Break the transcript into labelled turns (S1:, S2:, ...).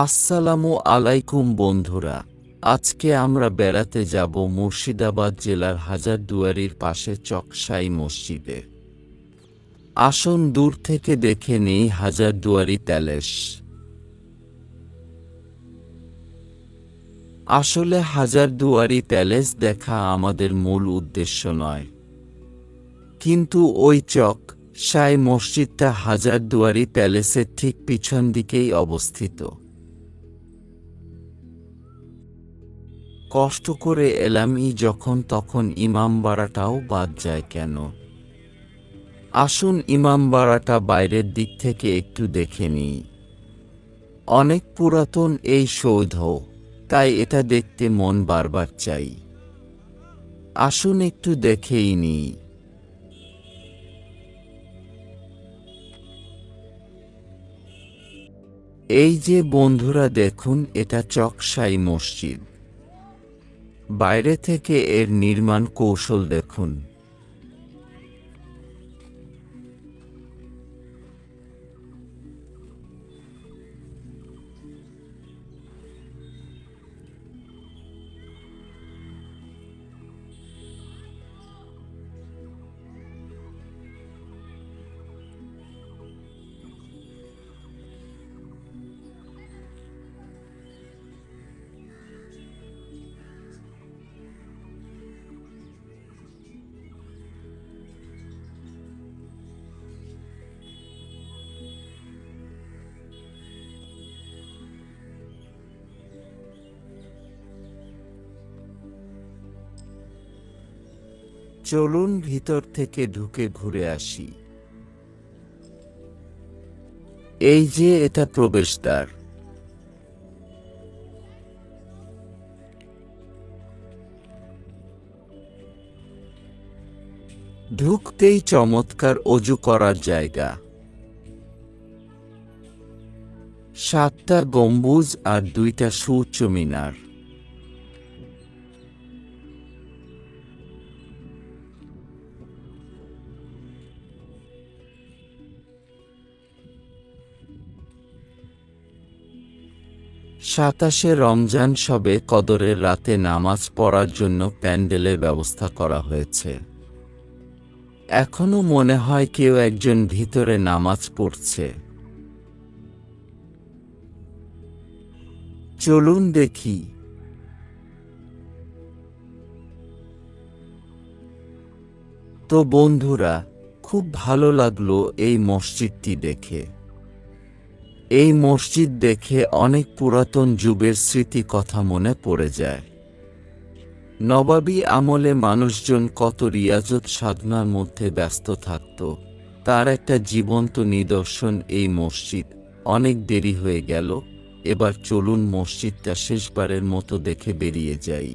S1: আসসালামু আলাইকুম বন্ধুরা, আজকে আমরা বেড়াতে যাব মুর্শিদাবাদ জেলার হাজারদুয়ারির পাশে চকসাই মসজিদে। আসন দূর থেকে দেখে নেই হাজারদুয়ারি প্যালেস। আসলে হাজারদুয়ারি প্যালেস দেখা আমাদের মূল উদ্দেশ্য নয়। কিন্তু ওই চক সাই মসজিদটা হাজারদুয়ারি প্যালেসের ঠিক পিছন দিকেই অবস্থিত। কষ্ট করে এলামই যখন তখন ইমামবাড়াটাও বাদ যায় কেন? আসুন ইমামবাড়াটা বাইরের দিক থেকে একটু দেখে নিই। অনেক পুরাতন এই সৌধ, তাই এটা দেখতে মন বারবার চাই। আসুন একটু দেখেই নিই। এই যে বন্ধুরা দেখুন, এটা চকসাই মসজিদ। বাইরে থেকে এর নির্মাণ কৌশল দেখুন। চলুন ভিতর থেকে ঢুকে ঘুরে আসি। এই যে এটা প্রবেশদ্বার। ঢুকতেই চমৎকার অজু করার জায়গা। সাতটা গম্বুজ আর দুইটা সুউচ্চ মিনার। সাতাশে রমজান সবে কদরের রাতে নামাজ পড়ার জন্য প্যান্ডেলের ব্যবস্থা করা হয়েছে। এখনও মনে হয় কেউ একজন ভিতরে নামাজ পড়ছে। চলুন দেখি। তো বন্ধুরা, খুব ভালো লাগল এই মসজিদটি দেখে। এই মসজিদ দেখে অনেক পুরাতন যুগের স্মৃতি কথা মনে পড়ে যায়। নবাবী আমলে মানুষজন কত রিয়াজত সাধনার মধ্যে ব্যস্ত থাকত, তার একটা জীবন্ত নিদর্শন এই মসজিদ। অনেক দেরি হয়ে গেল, এবার চলুন মসজিদটা শেষবারের মতো দেখে বেরিয়ে যাই।